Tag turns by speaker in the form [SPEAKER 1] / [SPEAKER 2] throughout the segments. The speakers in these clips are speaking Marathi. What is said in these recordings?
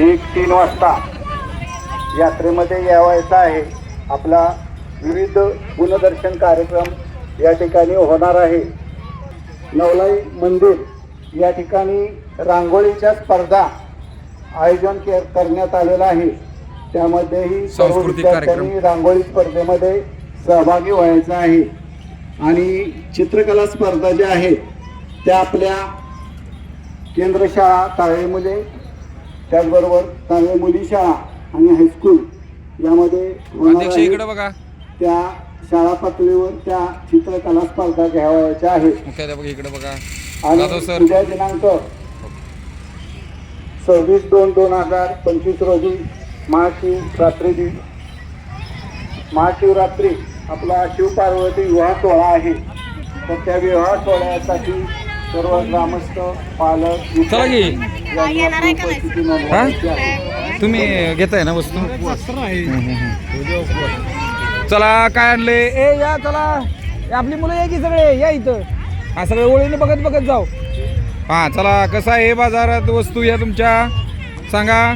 [SPEAKER 1] ठीक तीन वाजता यात्रेमध्ये यावायचं आहे. आपला विविध गुणदर्शन कार्यक्रम या ठिकाणी होणार आहे. नवलाई मंदिर या ठिकाणी रांगोळीच्या स्पर्धा आयोजन के- करण्यात आलेलं आहे. त्यामध्येही सर्व. विद्यार्थ्यांनी रांगोळी स्पर्धेमध्ये सहभागी व्हायचं आहे. आणि चित्रकला स्पर्धा ज्या आहेत त्या आपल्या केंद्र शाळा ताळे मुले त्याचबरोबर ताळे मुली शाळा आणि हायस्कूल यामध्ये
[SPEAKER 2] अध्यक्ष. इकडे बघा.
[SPEAKER 1] त्या शाळा पातळीवर त्या चित्रकला स्पर्धा घ्यावयाच्या आहेत.
[SPEAKER 2] मुख्याध्यापक इकडे बघा.
[SPEAKER 1] आणि उद्या दिनांक सव्वीस दोन दोन हजार पंचवीस रोजी महाशिवरात्री दि महाशिवरात्री आपला शिवपार्वती विवाह सोहळा आहे. तर त्या विवाह सोहळ्यासाठी सर्व ग्रामस्थ पालक
[SPEAKER 2] चला की.
[SPEAKER 1] यांनी नोंदवायची आहे.
[SPEAKER 2] तुम्ही घेताय ना वस्तू? हम्म, हम्म, हम्म. चला काय आणले? ए या चला. ए, आपली मुलं या की सगळे? या इथं. हा सगळे ओळीने बघत बघत जाऊ. हा चला कसं आहे बाजारात वस्तू या तुमच्या? सांगा.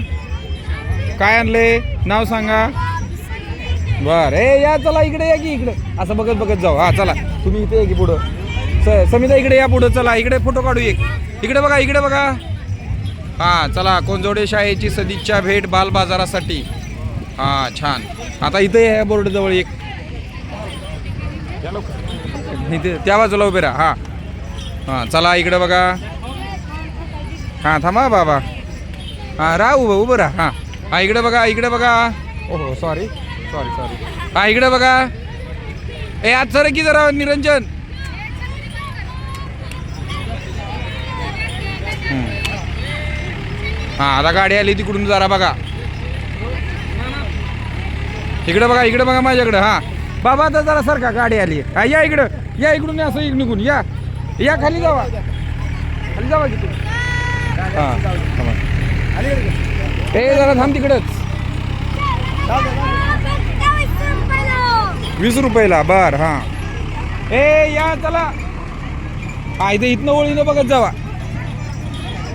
[SPEAKER 2] काय आणले? नाव सांगा. बर. ए या चला इकडे या की इकडे. असं बघत बघत जाऊ. हा चला. तुम्ही इथे या की पुढं. स समिता इकडे या पुढं चला. इकडे फोटो काढू एक. इकडे बघा इकडे बघा. हा चला. कोंजोडे शाळेची सदिच्छा भेट बाल बाजारासाठी. हा छान. आता इथे आहे बोर्ड जवळ एक. इथे त्या बाजूला उभे राहा. हा. हा चला इकडे बघा. हा थांबा बाबा. हा राहा उभं उभं राहा. हा. हा इकडे बघा इकडे बघा. ओहो सॉरी सॉरी सॉरी हा इकडे बघा. ए आज सर की जरा निरंजन. हा आता गाडी आली तिकडून जरा बघा. इकडे बघा इकडे बघा माझ्याकडे हा. बाबा आता जरा सारखा गाडी आली. हा या इकडं. या इकडून असं इकडून निघून. या. या खाली जावा. खाली जावा की तुम्ही हा ए जरा थांब तिकडंच. वीस रुपयाला बर हा. ए या चला. हा इथं इथनं ओळीनं बघत जावा.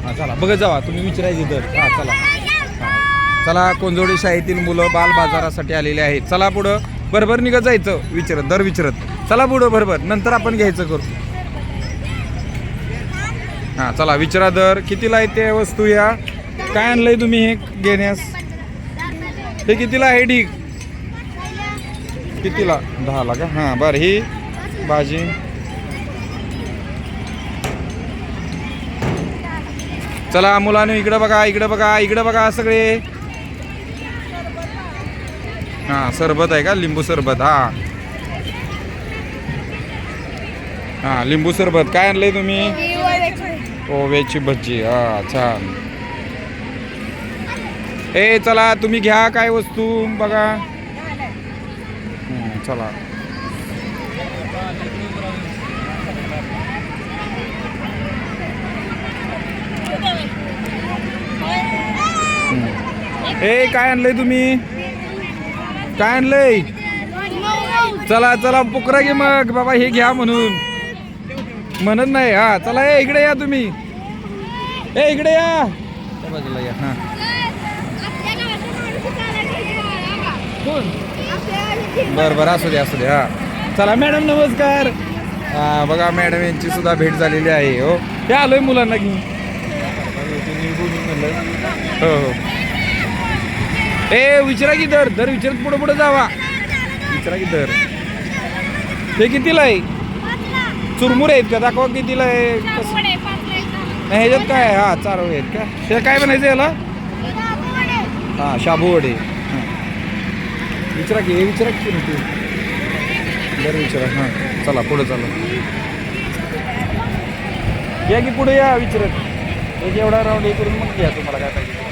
[SPEAKER 2] हां चला. बघत जावा. तुम्ही विचारायचे दर हां चला. हां. चला कोंजोडी शाळेतील मुलं बाल बाजारासाठी आलेले आहेत. चला पुढं. भरभर निघत जायचं. विचारत दर विचारत. चला पुढं भरभर. नंतर आपण घ्यायचं करू. हां चला विचारा दर. कितीला आहे ते वस्तू या? काय आणलंय तुम्ही हे घेण्यास? हे कितीला आहे ढीक कितीला? दहाला का? हां बरं. ही भाजी. चला मुलांनी इकडं बघा इकडं बघा इकडं बघा सगळे. हां सरबत आहे का? लिंबू सरबत हा. हां लिंबू सरबत. काय आणलंय तुम्ही? ओव्याची भज्जी हा छान. ए चला तुम्ही घ्या काय वस्तू बघा. चला. ए काय आणलंय तुम्ही? काय आणलंय? चला चला पुकरा घे मग. बाबा हे घ्या म्हणून. म्हणत नाही. हा चला ए इकडे या तुम्ही. ए इकडे या. बाजूला या हा. बरं बरं असू दे असू दे हा. चला मॅडम नमस्कार. हा बघा मॅडम यांची सुद्धा भेट झालेली आहे हो. हे आलोय मुलांना घेऊन. हो हो. ए विचारा की दर दर विचारत पुढे पुढे जावा. विचारा की दर. ते कितीला आहे? चुरमुरे आहेत का? दाखवा कितीला आहे. कसं नाही ह्याच्यात काय हा चार आहेत का? त्याला काय म्हणायचं याला? हा शाबू वडे हां. विचारा की हे विचारा की तू बरं विचारा. हां चला पुढं चला. या की पुढे या विचारत. एक एवढा राऊंड हे करून मग घ्या तुम्हाला काय पाहिजे.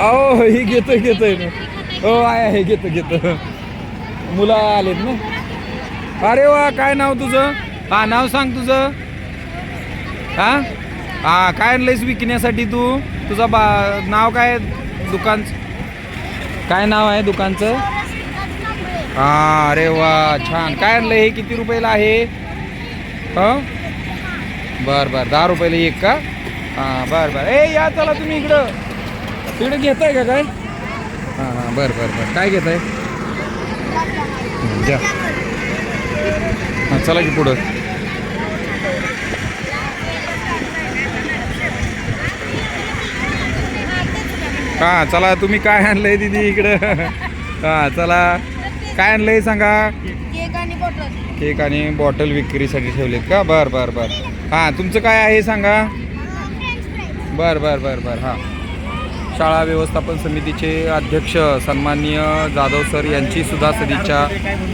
[SPEAKER 2] अहो हे घेतोय घेतोय. ना हो आहे आहे घेतो घेतो. मुलं आलेत ना? अरे वा काय नाव तुझं? हा नाव सांग तुझं. हा? हा काय आणलंयस विकण्यासाठी तू? तुझं बा नाव काय दुकान काय नाव आहे दुकानचं? हा अरे वा छान. काय आणलं हे किती रुपयाला आहे? हो? बर बर. दहा रुपयाला एक का? हां बरं बरं. ए या चला तुम्ही इकडं. तिकडं घेताय का काय? हां हां बरं बरं बरं. काय घेताय? हं, द्या. हां चला की पुढं. हां चला तुम्ही काय आणलंय दिदी इकडं? हां चला. काय आणलंय सांगा?
[SPEAKER 3] केक आणि बॉटल.
[SPEAKER 2] विक्रीसाठी ठेवलेत का? बर बर बर. हां तुमचं काय आहे सांगा? बर बर बर बर हां. शाळा व्यवस्थापन समितीचे अध्यक्ष सन्माननीय जाधव सर यांची सुद्धा सदिच्छा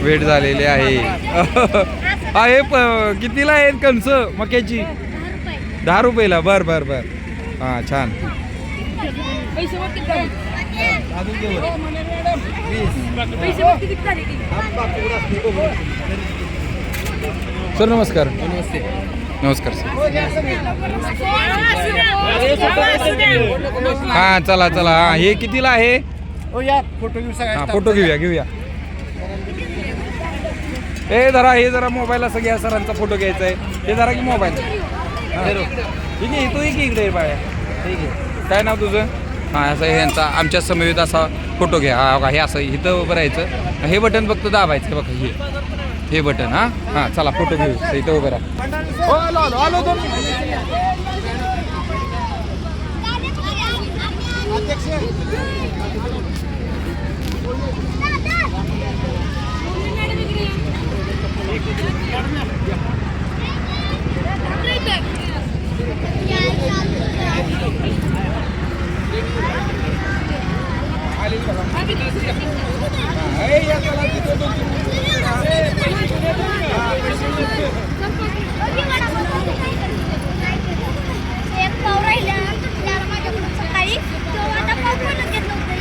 [SPEAKER 2] भेट झालेली आहे. हा हे प कितीला आहेत कणस मक्याची? दहा रुपयाला बर बर बर. हां छान. सर नमस्कार. नमस्ते नमस्कार सर. हां चला चला. हां हे कितीला आहे? हां फोटो घेऊया घेऊया. ए जरा हे जरा मोबाईल असं घ्या सरांचा फोटो घ्यायचा आहे. हे जरा की मोबाईल. ठीक आहे तू की इकडे बाया. ठीक आहे. काय नाव तुझं? हां असं हे यांचा आमच्या समवेत असा फोटो घ्या. हा बघा, हे असं इथं उभं राहायचं. हे बटन फक्त दाबायचं बघा हे. हे बटन हां. हां चला फोटो घेऊ. इथं उभं राहा.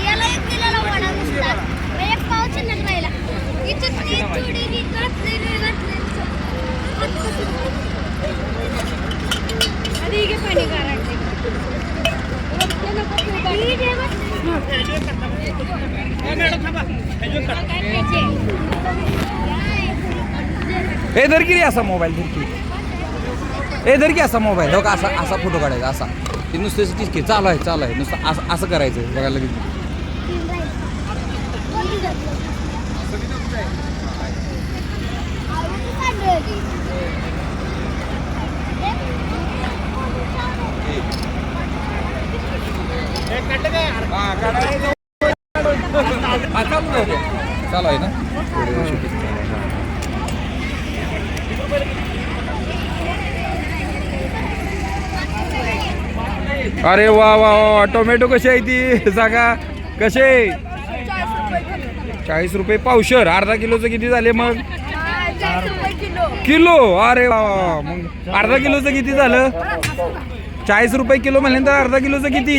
[SPEAKER 4] याला एक दिलेला वडा नुसता एक पाव शिल्लक राहिला. इथं ती चुडी घातलेली घातलेली
[SPEAKER 3] आधी घे पाणी गारायचं.
[SPEAKER 4] ही दे बस.
[SPEAKER 2] ए धर की रे असा मोबाईल धर की। ए की असा मोबाईल हो का असा असा फोटो काढायचा असा ते नुसते तीच की चालू आहे चालू आहे. नुसतं असं असं करायचं बघायला लगेच. चालू आहे ना थोडं shooting चालू आहे. हा. अरे वा वा वा टोमॅटो कशी आहे ती? सांगा. कसे चाळीस रुपये पावशर. अर्धा किलोचं किती झाले मग?
[SPEAKER 3] किलो.
[SPEAKER 2] अरे वा वा. मग अर्धा किलोचं किती झालं? चाळीस रुपये किलो म्हणल्यानंतर अर्धा किलोचं किती?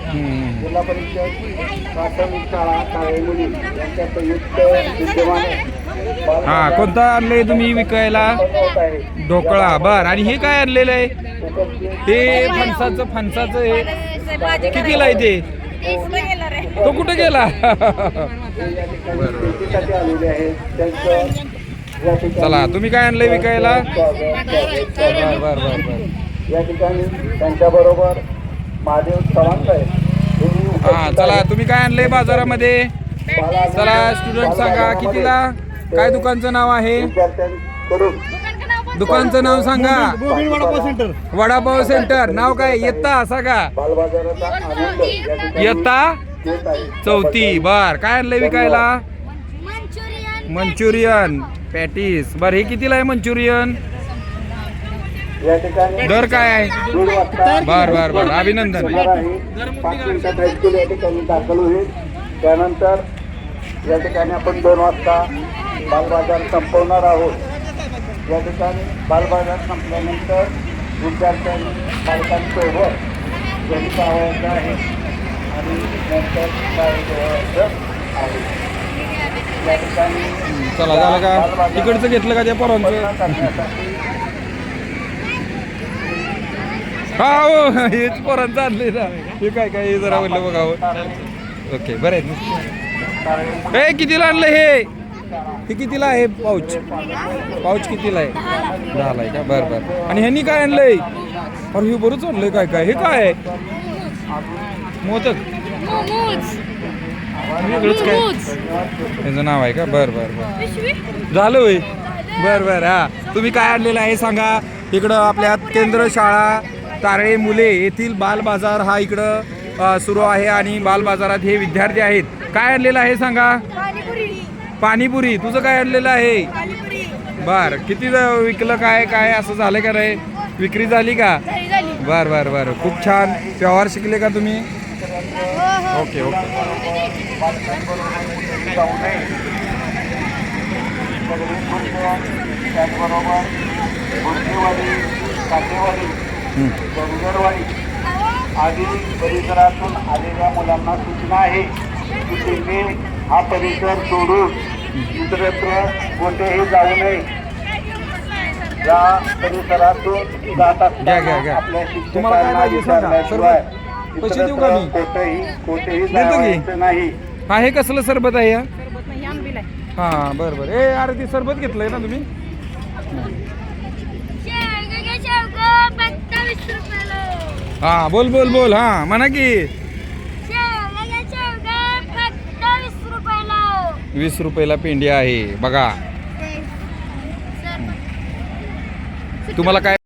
[SPEAKER 2] हम्म.
[SPEAKER 1] जिल्हा परिषद प्राथमिक शाळा काळेमुली यांच्या संयुक्त विद्यमाने
[SPEAKER 2] हा कोणता आणलंय तुम्ही विकायला? ढोकळा. बर आणि हे काय आणलेलं आहे? हे फणसाचं फणसाचं हे कितीला आहे ते?
[SPEAKER 3] कुठं गेला रे
[SPEAKER 2] तो कुठे गेला?
[SPEAKER 1] शेतीसाठी आलेले आहेत त्यांचं या ठिकाणी
[SPEAKER 2] चला तुम्ही काय आणलंय विकायला? बर बर बर बर
[SPEAKER 1] या ठिकाणी त्यांच्याबरोबर महादेव चव्हाण साहेब.
[SPEAKER 2] हा चला. तुम्ही काय आणलंय बाजारामध्ये? चला स्टुडंट सांगा कितीला? काय दुकानचं नाव आहे? दुकानचं नाव सांगा. वडापाव सेंटर. नाव काय? येता सांगा येता चौथी. बर. काय आणलंय विकायला?
[SPEAKER 4] मंचुरियन.
[SPEAKER 2] मंचुरियन. पॅटीस. बर हे कितीला आहे मंचुरियन?
[SPEAKER 1] या ठिकाणी
[SPEAKER 2] दर काय आहे?
[SPEAKER 1] वाजता
[SPEAKER 2] बर बर बर. अभिनंदन.
[SPEAKER 1] होणार आहे. पाच मिनिटात हायस्कूल या ठिकाणी दाखल होईल. त्यानंतर या ठिकाणी आपण दोन वाजता बालबाजार संपवणार आहोत. या ठिकाणी बालबाजार संपल्यानंतर विद्यार्थ्यांनी पालकांसोबत गणित आवायचं आहे. आणि नंतर आहे.
[SPEAKER 2] चला झालं का? तिकडचं घेतलं का त्या पोरांचं? हा हो हेच पोरांचं आणलंय ना. हे काय काय हे जरा म्हणलं बघावं हो. ओके बरं आहे हे कितीला आणलं हे? हे कितीला आहे? पाऊच. पाऊच कितीला आहे? दहाला आहे का? बरं बरं. आणि ह्यांनी काय आणलंय? अरे हे बरं आणलंय. काय काय? हे काय? आहे मोदक? वेगळंच काय? त्याचं नाव आहे का? बर बर बर. झालं होय? बर बर हा. तुम्ही काय आणलेलं आहे सांगा. इकडं आपल्या केंद्र शाळा तारळे मुले येथील बाल बाजार हा इकडं सुरू आहे आणि बाल बाजारात हे विद्यार्थी आहेत. काय आणलेलं आहे सांगा?
[SPEAKER 3] पाणीपुरी.
[SPEAKER 2] तुझं काय आणलेलं आहे? बर किती विकलं काय काय असं झालं का रे? विक्री झाली का? बर बर बर. खूप छान. व्यवहार शिकले का तुम्ही? ओके ओके
[SPEAKER 1] आदी परिसरातून आलेल्या मुलांना सूचना आहे की तुम्ही हा परिसर सोडून इतरत्र कोठेही जाऊ नये. या परिसरातून जात. असताना आपल्या
[SPEAKER 2] तुम्हाला काय
[SPEAKER 1] शिक्षकांना. विचारल्याशिवाय.
[SPEAKER 2] पैसे देऊ का
[SPEAKER 1] इतरत्र
[SPEAKER 2] मी?
[SPEAKER 1] कोठेही कोठेही
[SPEAKER 2] देतो की?
[SPEAKER 1] जायचं नाही
[SPEAKER 2] हा हे कसलं सरबत आहे या
[SPEAKER 3] सरबत नाही आंबील आहे
[SPEAKER 2] हा बर बर ए अरे ती सरबत घेतलंय ना तुम्ही हा बोल बोल बोल हा म्हणा की वीस रुपयाला पेंडी आहे बघा
[SPEAKER 4] सर
[SPEAKER 2] तुम्हाला काय